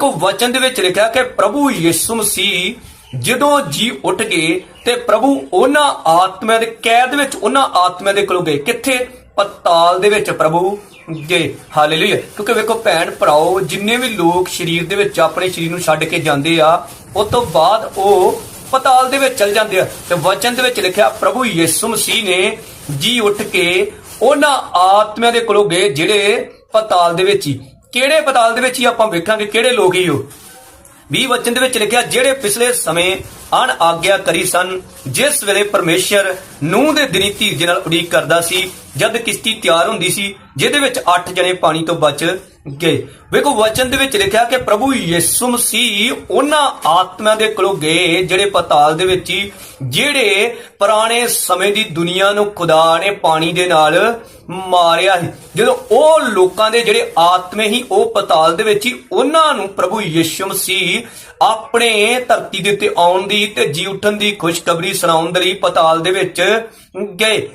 ਕੋ ਵਚਨ ਦੇ ਵਿੱਚ ਲਿਖਿਆ ਕਿ ਪ੍ਰਭੂ ਯਿਸੂ ਮਸੀਹ ਜਦੋਂ ਜੀ ਉੱਠ ਗਏ ਤੇ ਪ੍ਰਭੂ ਉਹਨਾਂ ਆਤਮਿਆਂ ਦੇ ਕੈਦ ਵਿੱਚ ਉਹਨਾਂ ਆਤਮਿਆਂ ਦੇ ਕੋਲ ਗਏ। ਕਿੱਥੇ? ਪਤਾਲ ਦੇ ਵਿੱਚ ਪ੍ਰਭੂ ਗਏ। ਹਾਲੇਲੂਇਆ ਕਿਉਂਕਿ ਵੇਖੋ ਭੈਣ ਭਰਾਓ, ਜਿੰਨੇ ਵੀ ਲੋਕ ਸਰੀਰ ਦੇ ਵਿੱਚ ਆਪਣੇ ਸਰੀਰ ਨੂੰ ਛੱਡ ਕੇ ਜਾਂਦੇ ਆ ਉਸ ਤੋਂ ਬਾਅਦ ਉਹ ਪਤਾਲ ਦੇ ਵਿੱਚ ਚਲ ਜਾਂਦੇ ਆ। ਤੇ ਵਚਨ ਦੇ ਵਿੱਚ ਲਿਖਿਆ, ਪ੍ਰਭੂ ਯਿਸੂ ਮਸੀਹ ਨੇ ਜੀ ਉੱਠ ਕੇ ਉਹਨਾਂ ਆਤਮਿਆਂ ਦੇ ਕੋਲੋਂ ਗਏ ਜਿਹੜੇ ਪਤਾਲ ਦੇ ਵਿੱਚ ਹੀ। ਕਿਹੜੇ ਪਤਾਲ ਦੇ ਵਿੱਚ ਹੀ ਆਪਾਂ ਵੇਖਾਂਗੇ ਕਿਹੜੇ ਲੋਕ ਹੀ ਉਹ। 20 ਵਚਨ ਦੇ ਵਿੱਚ ਲਿਖਿਆ, ਜਿਹੜੇ ਪਿਛਲੇ ਸਮੇਂ ਅਣ ਆਗਿਆ ਕਰੀ ਸਨ, ਜਿਸ ਵੇਲੇ ਪਰਮੇਸ਼ਰ ਨੂਹ ਦੇ ਦਿਨੀ ਧੀਰਜ ਨਾਲ ਉਡੀਕ ਕਰਦਾ ਸੀ ਜਦ ਕਿਸ਼ਤੀ ਤਿਆਰ ਹੁੰਦੀ ਸੀ, ਜਿਹਦੇ ਵਿੱਚ 8 ਜਣੇ ਪਾਣੀ ਤੋਂ ਬਚ ਗਏ। ਵੇਖੋ, ਵਚਨ ਦੇ ਵਿੱਚ ਲਿਖਿਆ ਕਿ ਪ੍ਰਭੂ ਯਿਸੂ ਮਸੀਹ ਉਹਨਾਂ ਆਤਮਿਆਂ ਦੇ ਕੋਲੋਂ ਗਏ, ਜਿਹੜੇ ਪਤਾਲ ਦੇ ਵਿੱਚ ਹੀ, ਜਿਹੜੇ ਪੁਰਾਣੇ ਸਮੇਂ ਦੀ ਦੁਨੀਆ ਨੂੰ ਖੁਦਾ ਨੇ ਪਾਣੀ ਦੇ ਨਾਲ ਮਾਰਿਆ ਸੀ। ਜਦੋਂ ਉਹ ਲੋਕਾਂ ਦੇ ਜਿਹੜੇ ਆਤਮੇ ਹੀ ਉਹ ਪਤਾਲ ਦੇ ਵਿੱਚ ਹੀ, ਉਹਨਾਂ ਨੂੰ ਪ੍ਰਭੂ ਯਿਸੂ ਮਸੀਹ ਆਪਣੇ ਧਰਤੀ ਦੇ ਉੱਤੇ ਆਉਣ ਦੀ ਤੇ ਜੀ ਉੱਠਣ ਦੀ ਖੁਸ਼ਖਬਰੀ ਸੁਣਾਉਣ ਦੇ ਲਈ ਪਤਾਲ ਦੇ ਵਿੱਚ ਗਏ।